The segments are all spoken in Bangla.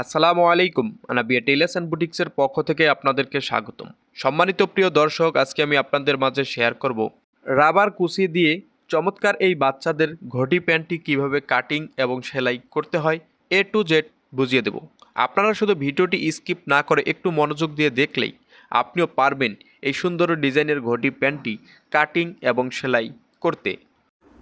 আসসালামু আলাইকুম, আনাবিয়া টেইলার্স অ্যান্ড বুটিক্সের পক্ষ থেকে আপনাদেরকে স্বাগতম। সম্মানিত প্রিয় দর্শক, আজকে আমি আপনাদের মাঝে শেয়ার করব রাবার কুচি দিয়ে চমৎকার এই বাচ্চাদের ঘটি প্যান্টটি কীভাবে কাটিং এবং সেলাই করতে হয়, এ টু জেড বুঝিয়ে দেব। আপনারা শুধু ভিডিওটি স্কিপ না করে একটু মনোযোগ দিয়ে দেখলেই আপনিও পারবেন এই সুন্দর ডিজাইনের ঘটি প্যান্টটি কাটিং এবং সেলাই করতে।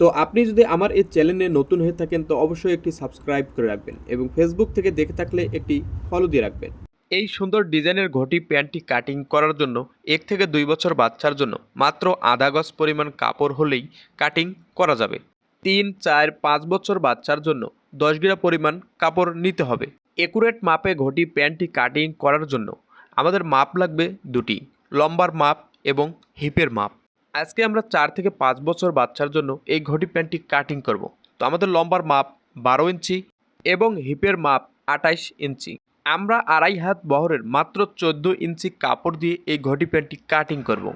তো আপনি যদি আমার এই চ্যানেলে নতুন হয়ে থাকেন, তো অবশ্যই একটি সাবস্ক্রাইব করে রাখবেন এবং ফেসবুক থেকে দেখে থাকলে একটি ফলো দিয়ে রাখবেন। এই সুন্দর ডিজাইনের ঘটি প্যান্টটি কাটিং করার জন্য এক থেকে দুই বছর বাচ্চার জন্য মাত্র আধা গজ পরিমাণ কাপড় হলেই কাটিং করা যাবে। তিন, চার, পাঁচ বছর বাচ্চার জন্য দশ গ্রা পরিমাণ কাপড় নিতে হবে। একুরেট মাপে ঘটি প্যান্টটি কাটিং করার জন্য আমাদের মাপ লাগবে দুটি, লম্বার মাপ এবং হিপের মাপ। আজকে আমরা চার থেকে পাঁচ বছর বাচ্চার জন্য এই ঘটি প্যান্টটি কাটিং করব। তো আমাদের লম্বার মাপ বারো ইঞ্চি এবং হিপের মাপ আঠাইশ ইঞ্চি। আমরা আড়াই হাত বহরের মাত্র চোদ্দ ইঞ্চি কাপড় দিয়ে এই ঘটি প্যান্টটি কাটিং করব।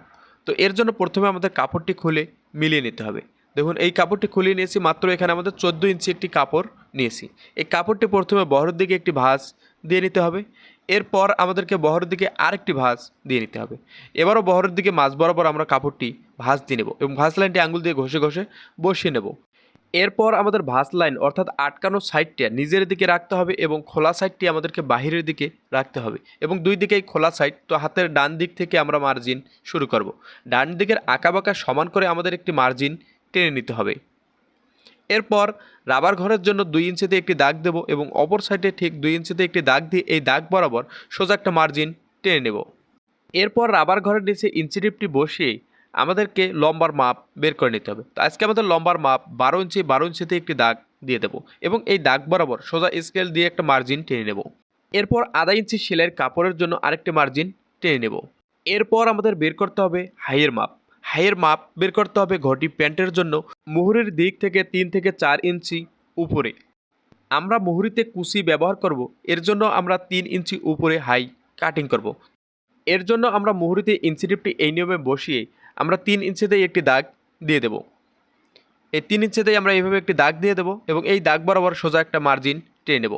তো এর জন্য প্রথমে আমাদের কাপড়টি খুলে মিলিয়ে নিতে হবে। দেখুন, এই কাপড়টি খুলে নিয়েছি, মাত্র এখানে আমাদের চোদ্দ ইঞ্চি একটি কাপড় নিয়েছি। এই কাপড়টি প্রথমে বহরের দিকে একটি ভাঁজ দিয়ে নিতে হবে। এরপর আমাদেরকে বহরের দিকে আরেকটি ভাঁজ দিয়ে নিতে হবে। এবারও বহরের দিকে মাঝ বরাবর আমরা কাপড়টি ভাঁজ দিয়ে নেব এবং ভাঁজ লাইনটি আঙুল দিয়ে ঘষে ঘষে বসিয়ে নেব। এরপর আমাদের ভাঁজ লাইন অর্থাৎ আটকানো সাইডটা নিজের দিকে রাখতে হবে এবং খোলা সাইডটি আমাদেরকে বাহিরের দিকে রাখতে হবে এবং দুই দিকেই খোলা সাইড। তো হাতের ডান দিক থেকে আমরা মার্জিন শুরু করব। ডান দিকের আঁকাবাঁকা সমান করে আমাদের একটি মার্জিন টেনে নিতে হবে। এরপর রাবার ঘরের জন্য দুই ইঞ্চিতে একটি দাগ দেব এবং অপর সাইডে ঠিক দুই ইঞ্চিতে একটি দাগ দিয়ে এই দাগ বরাবর সোজা একটা মার্জিন টেনে নেব। এরপর রাবার ঘরের নিচে ইঞ্চি টিপটি বসিয়ে আমাদেরকে লম্বার মাপ বের করে নিতে হবে। তো আজকে আমাদের লম্বার মাপ বারো ইঞ্চি, বারো ইঞ্চিতে একটি দাগ দিয়ে দেবো এবং এই দাগ বরাবর সোজা স্কেল দিয়ে একটা মার্জিন টেনে নেব। এরপর আধা ইঞ্চি সেলাইয়ের কাপড়ের জন্য আরেকটি মার্জিন টেনে নেব। এরপর আমাদের বের করতে হবে হাইয়ের মাপ। হাইয়ের মাপ বের করতে হবে ঘটি প্যান্টের জন্য মুহুরির দিক থেকে তিন থেকে চার ইঞ্চি উপরে। আমরা মুহুরিতে কুচি ব্যবহার করব, এর জন্য আমরা তিন ইঞ্চি উপরে হাই কাটিং করব। এর জন্য আমরা মুহুরিতে ইঞ্চি টিপটি এই নিয়মে বসিয়ে আমরা তিন ইঞ্চিতেই একটি দাগ দিয়ে দেব। এই তিন ইঞ্চিতেই আমরা এইভাবে একটি দাগ দিয়ে দেবো এবং এই দাগ বরাবর সোজা একটা মার্জিন টেনে নেব।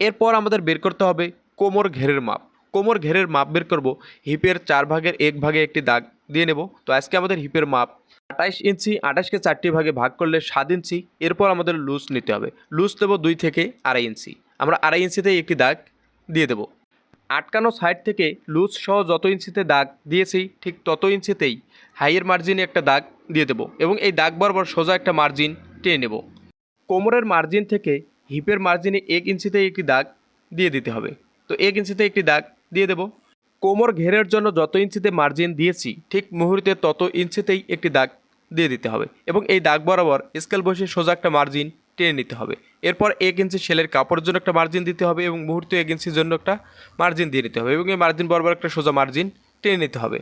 এরপর আমাদের বের করতে হবে কোমর ঘেরের মাপ। কোমর ঘেরের মাপ বের করব হিপের চার ভাগের এক ভাগে একটি দাগ দিয়ে নেব। তো আজকে আমাদের হিপের মাপ আঠাশ ইঞ্চি আঠাশকে চারটি ভাগে ভাগ করলে সাত ইঞ্চি। এরপর আমাদের লুজ নিতে হবে। লুজ দেবো দুই থেকে আড়াই ইঞ্চি। আমরা আড়াই ইঞ্চিতেই একটি দাগ দিয়ে দেবো। আটকানো সাইড থেকে লুজ সহ যত ইঞ্চিতে দাগ দিয়েছি, ঠিক তত ইঞ্চিতেই হাইয়ের মার্জিনে একটা দাগ দিয়ে দেবো এবং এই দাগ বরাবর সোজা একটা মার্জিন টেনে নেব। কোমরের মার্জিন থেকে হিপের মার্জিনে এক ইঞ্চিতে একটি দাগ দিয়ে দিতে হবে। তো এক ইঞ্চিতে একটি দাগ দিয়ে দেব। কোমর ঘেরের জন্য যত ইঞ্চিতে মার্জিন দিয়েছি, ঠিক মুহূর্তে তত ইঞ্চিতেই একটি দাগ দিয়ে দিতে হবে এবং এই দাগ বরাবর স্কেল বসে সোজা একটা মার্জিন টেনে নিতে হবে। এরপর এক ইঞ্চি সেলের কাপড়ের জন্য একটা মার্জিন দিতে হবে এবং মুহূর্তে এক ইঞ্চির জন্য একটা মার্জিন দিয়ে নিতে হবে এবং এই মার্জিন বরাবর একটা সোজা মার্জিন টেনে নিতে হবে।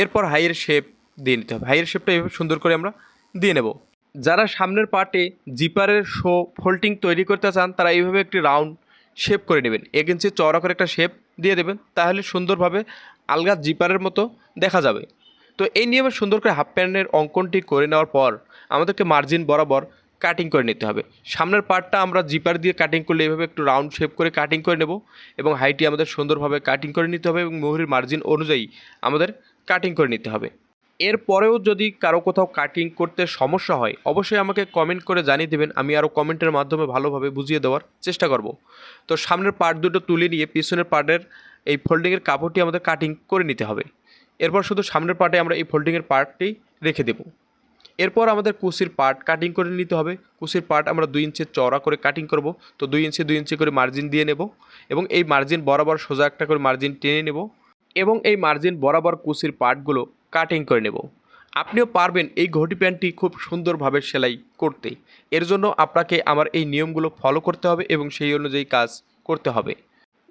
এরপর হাইয়ের শেপ দিয়ে নিতে হবে। হাইয়ের শেপটা এভাবে সুন্দর করে আমরা দিয়ে নেব। যারা সামনের পার্টে জিপারের শো ফোল্ডিং তৈরি করতে চান, তারা এইভাবে একটি রাউন্ড শেপ করে নেবেন। এক ইঞ্চি চওড়া করে একটা শেপ দিয়ে দেবেন, তাহলে সুন্দরভাবে আলগা জিপারের মতো দেখা যাবে। তো এই নিয়মে সুন্দর করে হাফ প্যান্টের অঙ্কনটি করে নেওয়ার পর আমাদেরকে মার্জিন বরাবর কাটিং করে নিতে হবে। সামনের পার্টটা আমরা জিপার দিয়ে কাটিং করলে এইভাবে একটু রাউন্ড শেপ করে কাটিং করে নেব এবং হাইটি আমাদের সুন্দরভাবে কাটিং করে নিতে হবে এবং মোহরির মার্জিন অনুযায়ী আমাদের কাটিং করে নিতে হবে। এরপরেও যদি কারও কোথাও কাটিং করতে সমস্যা হয়, অবশ্যই আমাকে কমেন্ট করে জানিয়ে দেবেন, আমি আরও কমেন্টের মাধ্যমে ভালোভাবে বুঝিয়ে দেওয়ার চেষ্টা করব। তো সামনের পার্ট দুটো তুলে নিয়ে পিছনের পার্টের এই ফোল্ডিংয়ের কাপড়টি আমাদের কাটিং করে নিতে হবে। এরপর শুধু সামনের পার্টে আমরা এই ফোল্ডিংয়ের পার্টটি রেখে দেব। এরপর আমাদের কুচির পার্ট কাটিং করে নিতে হবে। কুচির পার্ট আমরা দুই ইঞ্চি চওড়া করে কাটিং করব। তো দুই ইঞ্চি দুই ইঞ্চি করে মার্জিন দিয়ে নেব এবং এই মার্জিন বরাবর সোজা একটা করে মার্জিন টেনে নেব এবং এই মার্জিন বরাবর কুচির পার্টগুলো কাটিং করে নেব। আপনিও পারবেন এই ঘটি প্যান্টটি খুব সুন্দরভাবে সেলাই করতে। এর জন্য আপনাকে আমার এই নিয়মগুলো ফলো করতে হবে এবং সেই অনুযায়ী কাজ করতে হবে।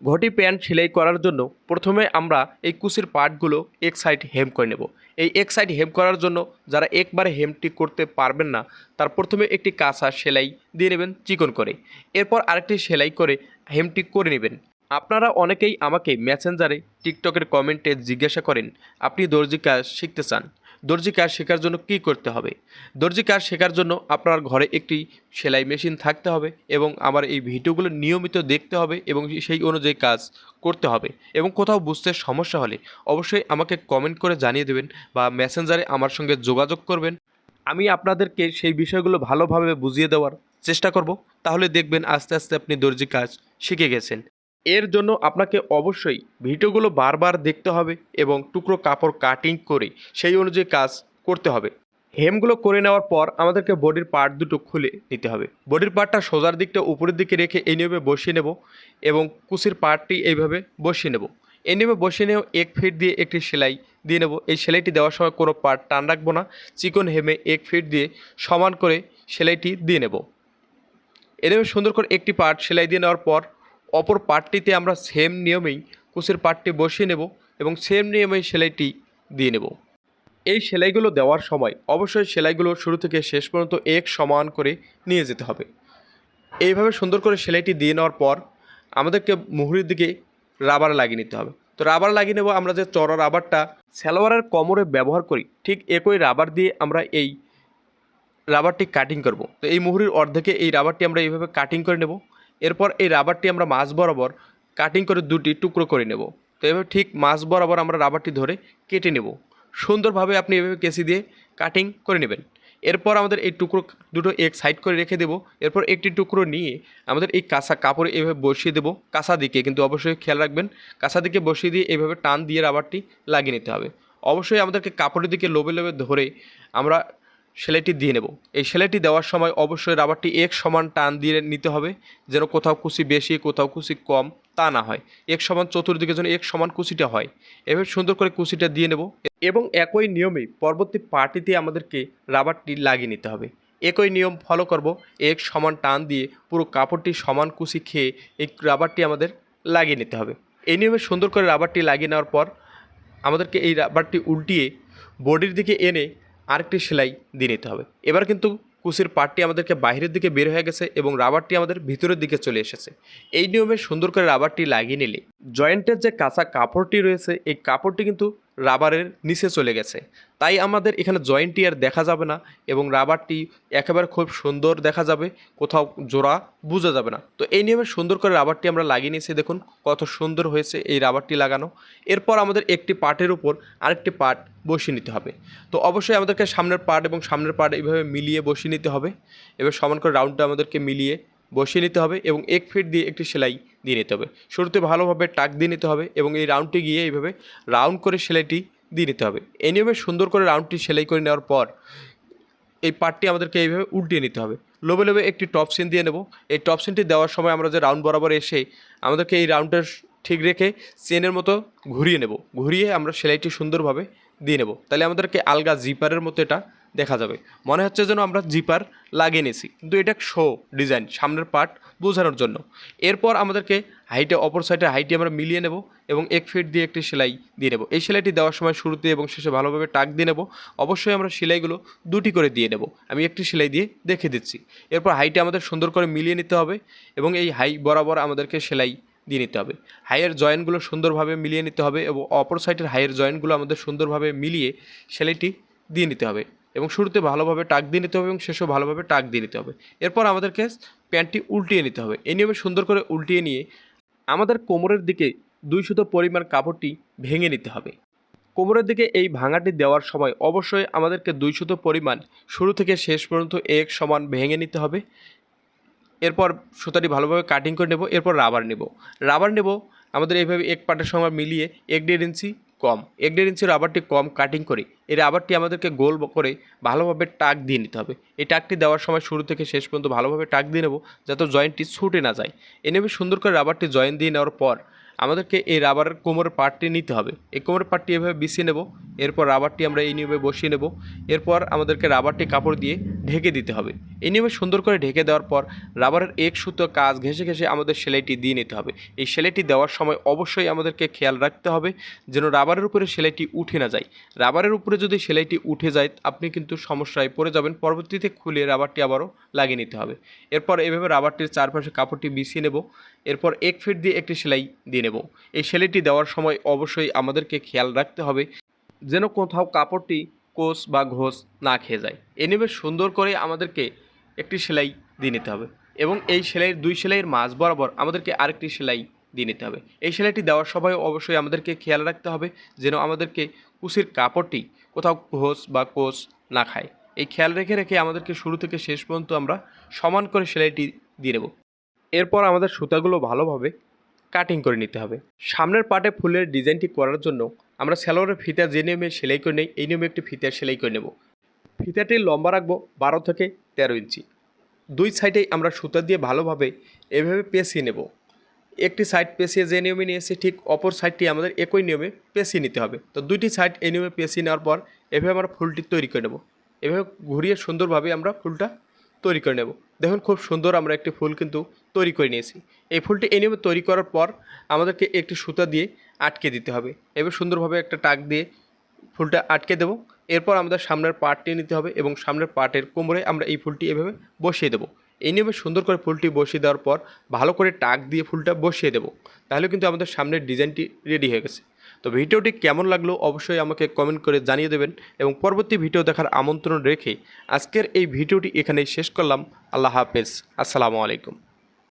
ঘটি প্যান্ট সেলাই করার জন্য প্রথমে আমরা এই কুচির পার্টগুলো এক সাইড হেম করে নেব। এই এক সাইড হেম করার জন্য যারা একবারে হেমটি করতে পারবেন না, তার প্রথমে একটি কাঁচা সেলাই দিয়ে নেবেন চিকন করে। এরপর আরেকটি সেলাই করে হেমটি করে নেবেন। আপনারা অনেকেই আমাকে মেসেঞ্জারে, টিকটকের কমেন্টে জিজ্ঞাসা করেন, আপনি দর্জি কাজ শিখতে চান? দর্জি কাজ শেখার জন্য কী করতে হবে? দর্জি কাজ শেখার জন্য আপনার ঘরে একটি সেলাই মেশিন থাকতে হবে এবং আমার এই ভিডিওগুলো নিয়মিত দেখতে হবে এবং সেই অনুযায়ী কাজ করতে হবে এবং কোথাও বুঝতে সমস্যা হলে অবশ্যই আমাকে কমেন্ট করে জানিয়ে দেবেন বা মেসেঞ্জারে আমার সঙ্গে যোগাযোগ করবেন। আমি আপনাদেরকে সেই বিষয়গুলো ভালোভাবে বুঝিয়ে দেওয়ার চেষ্টা করব। তাহলে দেখবেন আস্তে আস্তে আপনি দর্জি কাজ শিখে গেছেন। এর জন্য আপনাকে অবশ্যই ভিডিওগুলো বারবার দেখতে হবে এবং টুকরো কাপড় কাটিং করে সেই অনুযায়ী কাজ করতে হবে। হেমগুলো করে নেওয়ার পর আমাদেরকে বডির পার্ট দুটো খুলে নিতে হবে। বডির পার্টটা সোজার দিকটা উপরের দিকে রেখে এই নিয়মে বসিয়ে নেব এবং কুচির পার্টটি এইভাবে বসিয়ে নেব। এই নিয়মে বসিয়ে নিয়েও এক ফিট দিয়ে একটি সেলাই দিয়ে নেব। এই সেলাইটি দেওয়ার সময় কোনো পার্ট টান রাখব না। চিকন হেমে এক ফিট দিয়ে সমান করে সেলাইটি দিয়ে নেব। এভাবে সুন্দর করে একটি পার্ট সেলাই দিয়ে নেওয়ার পর অপর পার্টটিতে আমরা সেম নিয়মেই কুচির পার্টটি বসিয়ে নেব এবং সেম নিয়মেই সেলাইটি দিয়ে নেব। এই সেলাইগুলো দেওয়ার সময় অবশ্যই সেলাইগুলো শুরু থেকে শেষ পর্যন্ত এক সমান করে নিয়ে যেতে হবে। এইভাবে সুন্দর করে সেলাইটি দিয়ে নেওয়ার পর আমাদেরকে মুহুরির দিকে রাবার লাগিয়ে নিতে হবে। তো রাবার লাগিয়ে নেব, আমরা যে চড়া রাবারটা সালোয়ারের কোমরে ব্যবহার করি, ঠিক একই রাবার দিয়ে আমরা এই রাবারটি কাটিং করব। তো এই মুহুরির অর্ধেকে এই রাবারটি আমরা এইভাবে কাটিং করে নেব। এরপর এই রাবারটি আমরা মাছ বরাবর কাটিং করে দুটি টুকরো করে নেব। তো এভাবে ঠিক মাছ বরাবর আমরা রাবারটি ধরে কেটে নেব। সুন্দরভাবে আপনি এভাবে কেসি দিয়ে কাটিং করে নেবেন। এরপর আমাদের এই টুকরো দুটো এক সাইড করে রেখে দেবো। এরপর একটি টুকরো নিয়ে আমাদের এই কাঁচা কাপড়ে এভাবে বসিয়ে দেবো কাঁচা দিকে। কিন্তু অবশ্যই খেয়াল রাখবেন, কাঁচা দিকে বসিয়ে দিয়ে এভাবে টান দিয়ে রাবারটি লাগিয়ে নিতে হবে। অবশ্যই আমাদেরকে কাপড়ের দিকে লোবে লোবে ধরে আমরা সেলাইটি দিয়ে নেব। এই সেলাইটি দেওয়ার সময় অবশ্যই রাবারটি এক সমান টান দিয়ে নিতে হবে, যেন কোথাও কুচি বেশি, কোথাও কুচি কম, তা না হয়। এক সমান চতুর্দিকে যেন এক সমান কুচিটা হয়। এভাবে সুন্দর করে কুচিটা দিয়ে নেব এবং একই নিয়মে পরবর্তী পার্টিতে আমাদেরকে রাবারটি লাগিয়ে নিতে হবে। একই নিয়ম ফলো করব, এক সমান টান দিয়ে পুরো কাপড়টি সমান কুচি খেয়ে এই রাবারটি আমাদের লাগিয়ে নিতে হবে। এই নিয়মে সুন্দর করে রাবারটি লাগিয়ে নেওয়ার পর আমাদেরকে এই রাবারটি উল্টিয়ে বডির দিকে এনে আরেকটি সেলাই দিয়ে নিতে হবে। এবার কিন্তু কুচির পাটটি আমাদেরকে বাইরের দিকে বের হয়ে গেছে এবং রাবারটি আমাদের ভিতরের দিকে চলে এসেছে। এই নিয়মে সুন্দর করে রাবারটি লাগিয়ে নিলে জয়েন্টের যে কাঁচা কাপড়টি রয়েছে, এই কাপড়টি কিন্তু রাবারের নিচে চলে গেছে। তাই আমাদের এখানে জয়েন্টটি আর দেখা যাবে না এবং রাবারটি একেবারে খুব সুন্দর দেখা যাবে, কোথাও জোড়া বোঝা যাবে না। তো এই নিয়মে সুন্দর করে রাবারটি আমরা লাগিয়ে নিয়েছি, দেখুন কত সুন্দর হয়েছে এই রাবারটি লাগানো। এরপর আমাদের একটি পার্টের উপর আরেকটি পার্ট বসিয়ে নিতে হবে। তো অবশ্যই আমাদেরকে সামনের পার্ট এবং সামনের পার্ট এইভাবে মিলিয়ে বসিয়ে নিতে হবে। এবার সমান করে রাউন্ডটা আমাদেরকে মিলিয়ে বসিয়ে নিতে হবে এবং এক ফিট দিয়ে একটি সেলাই দিয়ে নিতে হবে। শুরুতে ভালোভাবে টাক দিয়ে নিতে হবে এবং এই রাউন্ডটি গিয়ে এইভাবে রাউন্ড করে সেলাইটি দিয়ে নিতে হবে। এই নিয়মে সুন্দর করে রাউন্ডটি সেলাই করে নেওয়ার পর এই পার্টটি আমাদেরকে এইভাবে উল্টিয়ে নিতে হবে। লোভে লোভে একটি টপ সিন দিয়ে নেব। এই টপ সিনটি দেওয়ার সময় আমরা যে রাউন্ড বরাবর এসে আমাদেরকে এই রাউন্ডটা ঠিক রেখে চেনের মতো ঘুরিয়ে নেব। ঘুরিয়ে আমরা সেলাইটি সুন্দরভাবে দিয়ে নেব। তাহলে আমাদেরকে আলগা জিপারের মতো এটা দেখা যাবে। মনে হচ্ছে যেন আমরা জিপার লাগিয়ে নিয়েছি। কিন্তু এটা শো ডিজাইন সামনের পার্ট বোঝানোর জন্য। এরপর আমাদেরকে হাইটে অপর সাইডে হাইটে আমরা মিলিয়ে নেব এবং এক ফিট দিয়ে একটি সেলাই দিয়ে নেব। এই সেলাইটি দেওয়ার সময় শুরুতে এবং শেষে ভালোভাবে টাক দিয়ে নেব। অবশ্যই আমরা সেলাইগুলো দুটি করে দিয়ে নেব। আমি একটি সেলাই দিয়ে দেখে দিচ্ছি। এরপর হাইটে আমাদের সুন্দর করে মিলিয়ে নিতে হবে এবং এই হাই বরাবর আমাদেরকে সেলাই দিয়ে নিতে হবে। হাইয়ের জয়েন্টগুলো সুন্দরভাবে মিলিয়ে নিতে হবে এবং অপর সাইডের হাইয়ের জয়েন্টগুলো আমাদের সুন্দরভাবে মিলিয়ে সেলাইটি দিয়ে নিতে হবে। এবং শুরুতে ভালোভাবে টাক দিয়ে নিতে হবে এবং শেষেও ভালোভাবে টাক দিয়ে নিতে হবে। এরপর আমাদেরকে প্যান্টটি উল্টিয়ে নিতে হবে। এই নিয়মে সুন্দর করে উল্টিয়ে নিয়ে আমাদের কোমরের দিকে দুই সুতো পরিমাণ কাপড়টি ভেঙে নিতে হবে। কোমরের দিকে এই ভাঙাটি দেওয়ার সময় অবশ্যই আমাদেরকে দুই সুতো পরিমাণ শুরু থেকে শেষ পর্যন্ত এক সমান ভেঙে নিতে হবে। এরপর সুতাটি ভালোভাবে কাটিং করে নেব, এরপর রাবার নেব। রাবার নেব, আমাদের এইভাবে এক পাটের সময় মিলিয়ে এক দেড় ইঞ্চি কম। এক দেড় ইঞ্চি রাবারটি কম কাটিং করে। এই রাবারটি আমাদেরকে গোল করে ভালোভাবে টাক দিয়ে নিতে হবে। এই টাকটি দেওয়ার সময় শুরু থেকে শেষ পর্যন্ত ভালোভাবে টাক দিয়ে নেব, যাতে জয়েন্টটি ছুটে না যায়। এনেবে সুন্দর করে রাবারটি জয়েন্ট দিয়ে নেওয়ার পর আমাদেরকে এই রাবারের কোমরের পার্টটি নিতে হবে। এই কোমরের পার্টটি এভাবে বিছিয়ে নেব। এরপর রাবারটি আমরা এই নিয়মে বসিয়ে নেব। এরপর আমাদেরকে রাবারটি কাপড় দিয়ে ঢেকে দিতে হবে। এই নিয়মে সুন্দর করে ঢেকে দেওয়ার পর রাবারের এক সুতো কাজ ঘেঁষে ঘেঁষে আমাদের সেলাইটি দিয়ে নিতে হবে। এই সেলাইটি দেওয়ার সময় অবশ্যই আমাদেরকে খেয়াল রাখতে হবে যেন রাবারের উপরে সেলাইটি উঠে না যায়। রাবারের উপরে যদি সেলাইটি উঠে যায়, আপনি কিন্তু সমস্যায় পড়ে যাবেন। পরবর্তীতে খুলে রাবারটি আবারও লাগিয়ে নিতে হবে। এরপর এভাবে রাবারটির চারপাশে কাপড়টি বিছিয়ে নেব। এরপর এক ফিট দিয়ে একটি সেলাই দিয়ে নেব। এই সেলাইটি দেওয়ার সময় অবশ্যই আমাদেরকে খেয়াল রাখতে হবে যেন কোথাও কাপড়টি কোষ বা ঘোষ না খেয়ে যায়। এই নিয়মে সুন্দর করে আমাদেরকে একটি সেলাই দিয়ে নিতে হবে এবং এই সেলাইয়ের দুই সেলাইয়ের মাঝ বরাবর আমাদেরকে আরেকটি সেলাই দিয়ে নিতে হবে। এই সেলাইটি দেওয়ার সময় অবশ্যই আমাদেরকে খেয়াল রাখতে হবে যেন আমাদেরকে কুশির কাপড়টি কোথাও ঘোষ বা কোষ না খায়। এই খেয়াল রেখে রেখে আমাদেরকে শুরু থেকে শেষ পর্যন্ত আমরা সমান করে সেলাইটি দিয়ে নেব। এরপর আমাদের সুতাগুলো ভালোভাবে কাটিং করে নিতে হবে। সামনের পাটে ফুলের ডিজাইনটি করার জন্য আমরা স্যালোয়ারের ফিতা যে নিয়মে সেলাই করে নেই, এই নিয়মে একটি ফিতা সেলাই করে নেব। ফিতাটি লম্বা রাখব বারো থেকে তেরো ইঞ্চি। দুই সাইডেই আমরা সুতা দিয়ে ভালোভাবে এভাবে পেঁচিয়ে নেব। একটি সাইড পেঁচিয়ে যে নিয়মে নিয়েছি, ঠিক অপর সাইডটি আমাদের একই নিয়মে পেঁচিয়ে নিতে হবে। তো দুইটি সাইড এই নিয়মে পেঁচিয়ে নেওয়ার পর এভাবে আমরা ফুলটি তৈরি করে নেব। এভাবে ঘুরিয়ে সুন্দরভাবে আমরা ফুলটা তৈরি করে নেব। দেখুন, খুব সুন্দর আমরা একটি ফুল কিন্তু তৈরি করে নিয়েছি। এই ফুলটি নিয়মে তৈরি করার পর আমাদেরকে একটি সুতা দিয়ে আটকে দিতে হবে। এবার সুন্দরভাবে একটা টাক দিয়ে ফুলটা আটকে দেবো। এরপর আমাদের সামনের পার্টটি নিতে হবে এবং সামনের পার্টের কোমরে আমরা এই ফুলটি এভাবে বসিয়ে দেবো। এই নিয়মে সুন্দর করে ফুলটি বসিয়ে দেওয়ার পর ভালো করে টাক দিয়ে ফুলটা বসিয়ে দেবো। তাহলে কিন্তু আমাদের সামনের ডিজাইনটি রেডি হয়ে গেছে। তো ভিডিওটি কেমন লাগল অবশ্যই আমাকে কমেন্ট করে জানিয়ে দেবেন এবং পরবর্তী ভিডিও দেখার আমন্ত্রণ রেখে আজকের এই ভিডিওটি এখানেই শেষ করলাম। আল্লাহ হাফেজ। আসসালামু আলাইকুম।